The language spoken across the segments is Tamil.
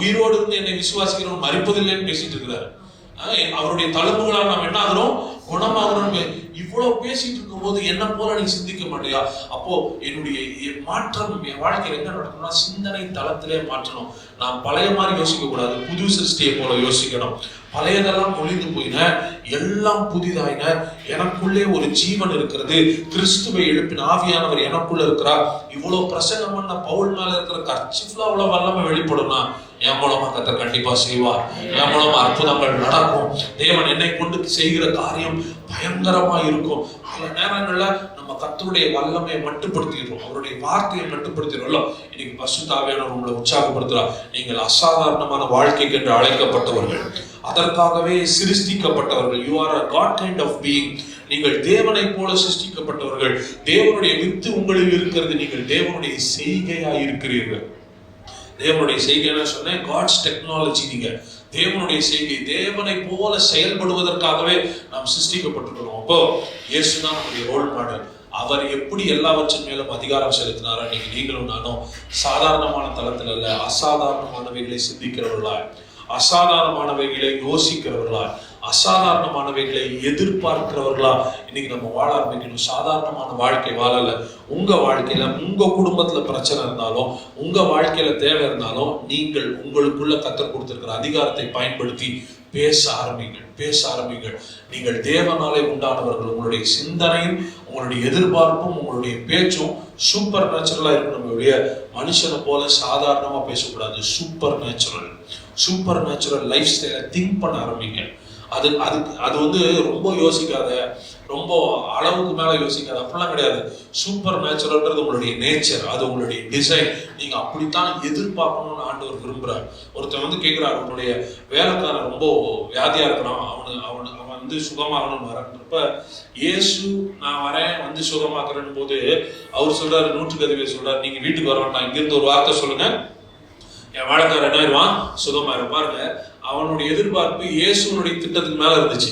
உயிரோடு இருந்து என்னை விசுவாசிக்கிறோம் மறிப்பதில்லைன்னு பேசிட்டு இருக்கிறாரு. அவருடைய தழும்புகளால் நாம் என்ன ஆகிறோம்? குணமாகிறோம். இவ்வளவு பேசிட்டு இருக்கும்போது என்ன போல நீ சிந்திக்க மாட்டியா? அப்போ என்னுடைய என் மாற்றம் என் வாழ்க்கையில் என்ன நடக்கணும்னா சிந்தனை தளத்திலே மாற்றணும். நான் பழைய மாதிரி யோசிக்க கூடாது புது சிருஷ்டியை போல யோசிக்கணும். பழையதெல்லாம் ஒளிந்து போயின எல்லாம் புதிதாயின. எனக்குள்ளே ஒரு ஜீவன் இருக்கிறது. கிறிஸ்துவை எழுப்பின ஆவியானவர் எனக்குள்ள இருக்கிறார். இவ்வளவு பிரசங்கம் பண்ண பவுல் மேல இருக்கிற கர்ச்சிஃப்ல அவ்வளவு வல்லமை வெளிப்படும்னா என் மூலமா கத்த கண்டிப்பா செய்வார். என் மூலமா அற்புதங்கள் நடக்கும். தேவன் என்னை கொண்டு செய்கிற காரியம் பயங்கரமா இருக்கும். பல நேரங்கள்ல நம்ம கத்தருடைய வல்லமையை மட்டுப்படுத்திடுறோம். அவருடைய வார்த்தையை மட்டுப்படுத்திடுறோம். இன்னைக்கு பசு தாவியானவர் உங்களை உற்சாகப்படுத்துறார் நீங்கள் அசாதாரணமான வாழ்க்கைக்கு என்று அழைக்கப்பட்டவர்கள். அதற்காகவே சிருஷ்டிக்கப்பட்டவர்கள். You are a God kind of being நீங்கள் தேவனை போல சிருஷ்டிக்கப்பட்டவர்கள். தேவனுடைய வித்து உங்களில் இருக்கிறது. நீங்கள் தேவனுடைய செய்கையா இருக்கிறீர்கள். தேவனுடைய செய்கைன்னு சொன்னேன் காட்ஸ் டெக்னாலஜி நீங்க. தேவனுடைய செய்கை தேவனை போல செயல்படுவதற்காகவே நாம் சிருஷ்டிக்கப்பட்டிருக்கிறோம். அப்போ இயேசு தான் நம்முடைய ரோல் மாடல் அவர் எப்படி எல்லாவற்றின் மேலும் அதிகாரம் செலுத்தினாரோ நீங்க நீங்களும் நானும் சாதாரணமான தளத்தில் அல்ல அசாதாரணமானவைகளை சிந்திக்கிறவர்களா அசாதாரணமானவைகளை யோசிக்கிறவர்களா அசாதாரணமானவைகளை எதிர்பார்க்கிறவர்களா? இன்னைக்கு நம்ம வாழ ஆரம்பிக்கணும். சாதாரணமான வாழ்க்கை வாழல. உங்க வாழ்க்கையில உங்க குடும்பத்துல பிரச்சனை இருந்தாலும் உங்க வாழ்க்கையில தேவை இருந்தாலும் நீங்கள் உங்களுக்குள்ள கத்தர் கொடுத்திருக்கிற அதிகாரத்தை பயன்படுத்தி பேச ஆரம்பிங்கள். பேச ஆரம்பிங்கள். நீங்கள் தேவனாலே உண்டானவர்கள். உங்களுடைய சிந்தனையும் உங்களுடைய எதிர்பார்ப்பும் உங்களுடைய பேச்சும் சூப்பர் நேச்சுரலா இருக்கணும் மனுஷனை போல சாதாரணமா பேசக்கூடாது. Supernatural supernatural life ஸ்டைலை திங்க் பண்ண ஆரம்பிங்க அது அதுக்கு அது வந்து ரொம்ப யோசிக்காத ரொம்ப அளவுக்கு மேலே யோசிக்காத அப்படிலாம் கிடையாது. சூப்பர் நேச்சுரல்ன்றது உங்களுடைய நேச்சர் அது உங்களுடைய டிசைன் நீங்கள் அப்படித்தான் எதிர்பார்க்கணும்னு ஆண்டவர் விரும்புகிறார் ஒருத்தன் வந்து கேட்குறாரு உன்னுடைய வேலைக்காரன் ரொம்ப வியாதியாக இருக்கிறான். அவனு அவனு அவன் வந்து சுகமாகணும்னு வரன்றப்ப இயேசு நான் வரேன் வந்து சுகமாக்குறேன். போது அவர் சொல்கிறார் நூற்றுக்கு அதிபர் சொல்கிறார் நீங்கள் வீட்டுக்கு வர வேண்டாம். இங்கிருந்து ஒரு வார்த்தை சொல்லுங்கள் என் வேலைக்காரன் என்ன ஆயிடுவான்? சுகமாக இருப்பாருங்க. அவனுடைய எதிர்பார்ப்பு இயேசுனுடைய திட்டத்துக்கு மேல இருந்துச்சு.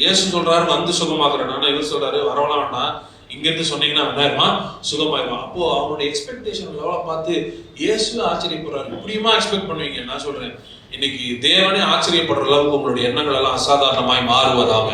இயேசு சொல்றாரு வந்து சுகமாக்குறேன். ஆனா இவர் சொல்றாரு வரவலாம் வேண்டாம். இங்க இருந்து சொன்னீங்கன்னா வேண்டாயிருமா சுகமாயிருவான் அப்போ அவனுடைய எக்ஸ்பெக்டேஷன் லெவலை பார்த்து இயேசு ஆச்சரியப்படுறாரு. இப்படியுமா எக்ஸ்பெக்ட் பண்ணுவீங்க? நான் சொல்றேன் இன்னைக்கு தேவனே ஆச்சரியப்படுற அளவுக்கு உங்களுடைய எண்ணங்கள் எல்லாம் அசாதாரணமாய் மாறுவதாக.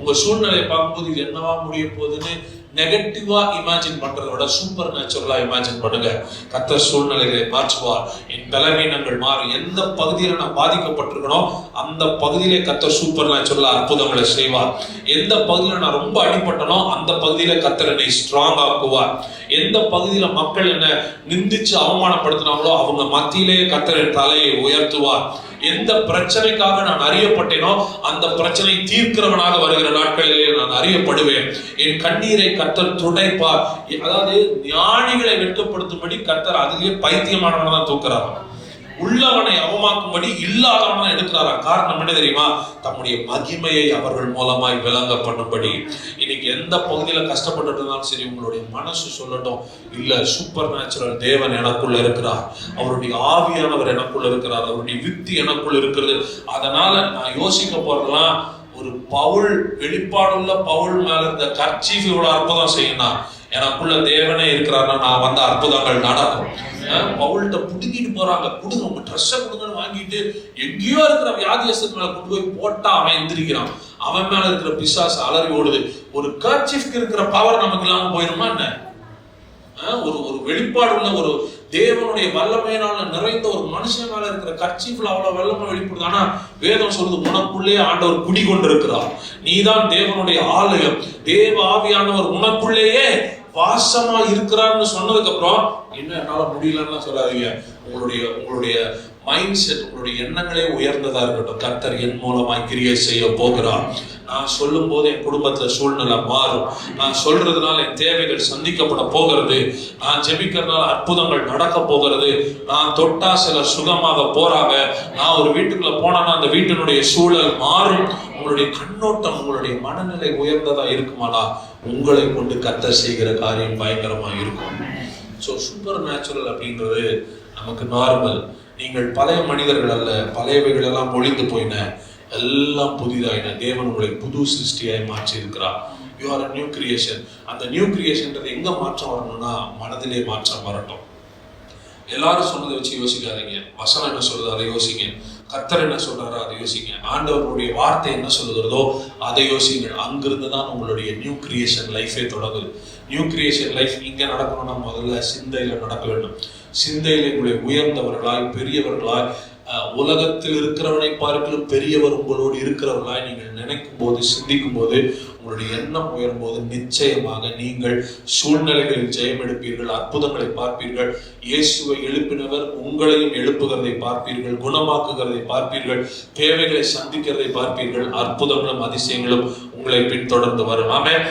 உங்க சூழ்நிலையை பார்க்கும்போது இது என்னவா முடிய போகுதுன்னு நெகட்டிவா இமேஜின் பண்றதோட விட சூப்பர் நேச்சுரலா இமேஜின் பண்ணுங்க. கத்த சூழ்நிலைகளை மாற்றுவார். என் பலவீனங்கள் மாறும். எந்த பகுதியில நான் பாதிக்கப்பட்டிருக்கணும் அந்த பகுதியிலே கத்த சூப்பர் நேச்சுரலா அற்புதங்களை செய்வார். எந்த பகுதியில நான் ரொம்ப அடிபட்டனோ அந்த பகுதியில கத்தர் என்னை ஸ்ட்ராங் ஆக்குவார். எந்த பகுதியில மக்கள் என்ன நிந்திச்சு அவமானப்படுத்தினாங்களோ அவங்க மத்தியிலேயே கத்தர் என் தலையை உயர்த்துவார். எந்த பிரச்சனைக்காக நான் அறியப்பட்டேனோ அந்த பிரச்சனை தீர்க்கிறவனாக வருகிற நாட்களிலே நான் அறியப்படுவேன். என் கண்ணீரை கத்தர் துடைப்பார். அதாவது ஞானிகளை வெட்கப்படுத்தும்படி கத்தர் அதிலேயே பைத்தியமானவனை தான் தூக்குறாங்க உள்ளவனை அவமாக்கும்படி இல்லாதவனை எடுக்கிறாரா காரணம் என்ன தெரியுமா? தம்முடைய மகிமையை அவர்கள் மூலமாய் விளங்க பண்ணும்படி இன்னைக்கு எந்த பகுதியில கஷ்டப்பட்டு இருந்தாலும் சரி உங்களுடைய மனசு சொல்லட்டும். இல்ல சூப்பர் நேச்சுரல் தேவன் எனக்குள்ள இருக்கிறார். அவருடைய ஆவியானவர் எனக்குள்ள இருக்கிறார். அவருடைய வித்தி எனக்குள்ள இருக்கிறது. அதனால நான் யோசிக்க போறதெல்லாம் ஒரு பவுல் வெளிப்பாடுள்ள பவுல் மேல இருந்த கர்ச்சீஃப் இவ்வளவு அற்புதம் செய்யணும் எனக்குள்ள தேவனே இருக்கிறாருன்னா நான் வந்த அற்புதங்கள் நடக்கும். அஹ் பவுல்கிட்ட புடுங்கிட்டு போறாங்க. கொடுங்க உங்க ட்ரெஸ்ஸை கொடுங்கன்னு வாங்கிட்டு எங்கேயோ இருக்கிற வியாதியஸ்தன் மேல கொண்டு போய் போட்டா அவன் எந்திரிக்கிறான். அவன் மேல இருக்கிற பிசாசு அலறி ஓடுது. ஒரு கர்ச்சிஃப்க்கு இருக்கிற பவர் நமக்கு இல்லாம போயிருமா என்ன? ஒரு ஒரு வெளிப்பாடு உள்ள ஒரு தேவனுடைய வல்லமையினால நிறைந்த ஒரு மனுஷன் மேல இருக்கிற கர்ச்சீஃப்ல அவ்வளவு வல்லமை வெளிப்படுது. ஆனா வேதம் சொல்றது உனக்குள்ளே ஆண்டவர் குடி கொண்டிருக்கிறார் நீதான் தேவனுடைய ஆலயம். தேவ ஆவியானவர் உனக்குள்ளேயே வாசமா இருக்கிறார்னு சொன்னதுக்கு அப்புறம் என்ன என்னால முடியலன்னு சொல்லாதீங்க. உங்களுடைய உங்களுடைய மைண்ட் செட் உங்களுடைய எண்ணங்களே உயர்ந்ததா இருக்கட்டும். கர்த்தர் என் மூலமா கிரியை செய்ய போகிறார். நான் சொல்லும் போது என் குடும்பத்துல சூழ்நிலை மாறும். நான் சொல்றதுனால என் தேவைகள் சந்திக்கப்பட போகிறது. நான் ஜெபிக்கிறதுனால அற்புதங்கள் நடக்க போகிறது. நான் தொட்டா சிலர் சுகமாக போறாங்க. நான் ஒரு வீட்டுக்குள்ள போனேன்னா அந்த வீட்டினுடைய சூழல் மாறும். உங்களுடைய கண்ணோட்டம் உங்களுடைய மனநிலை உயர்ந்ததா இருக்குமாடா? உங்களை கொண்டு கத்த செய்கிற காரியம் பயங்கரமா இருக்கும். ஸோ சூப்பர் நேச்சுரல் அப்படின்றது நமக்கு நார்மல் நீங்கள் பழைய மனிதர்கள் அல்ல பழையவைகள் எல்லாம் ஒழிந்து போயின எல்லாம் புதிதாயின. தேவன் உங்களை புது சிருஷ்டியாய் மாற்றி இருக்கிறார் யூ ஆர் நியூ கிரியேஷன் அந்த நியூ கிரியேஷன்ன்றது எங்க மாற்றம் வரணும்னா மனதிலே மாற்றம் வரட்டும். எல்லாரும் சொன்னதை வச்சு யோசிக்காதீங்க. வசனம் என்ன சொல்லுது? அதை யோசிங்க. கத்தர் என்ன சொல்றாரோ அதை யோசிங்க. ஆண்டவருடைய வார்த்தை என்ன சொல்லுகிறதோ அதை யோசிங்க அங்கிருந்து தான் உங்களுடைய நியூ கிரியேஷன் லைஃபே தொடங்குது. நியூ கிரியேஷன் லைஃப் இங்கே நடக்கணும்னா முதல்ல சிந்தையில் நடக்க வேண்டும். சிந்தையில் உங்களை உயர்ந்தவர்களாய் பெரியவர்களாய் உலகத்தில் இருக்கிறவனை பார்க்கலும் பெரியவர் உங்களோடு இருக்கிறவர்களாய் நீங்கள் நினைக்கும் போது சிந்திக்கும் போது உங்களுடைய எண்ணம் உயரும் போது நிச்சயமாக நீங்கள் சூழ்நிலைகளில் ஜெயம் எடுப்பீர்கள் அற்புதங்களை பார்ப்பீர்கள். இயேசுவை எழுப்பினவர் உங்களையும் எழுப்புகிறதை பார்ப்பீர்கள் குணமாக்குகிறதை பார்ப்பீர்கள் தேவைகளை சந்திக்கிறதை பார்ப்பீர்கள் அற்புதங்களும் அதிசயங்களும் உங்களை பின்தொடர்ந்து வரும். ஆமென்.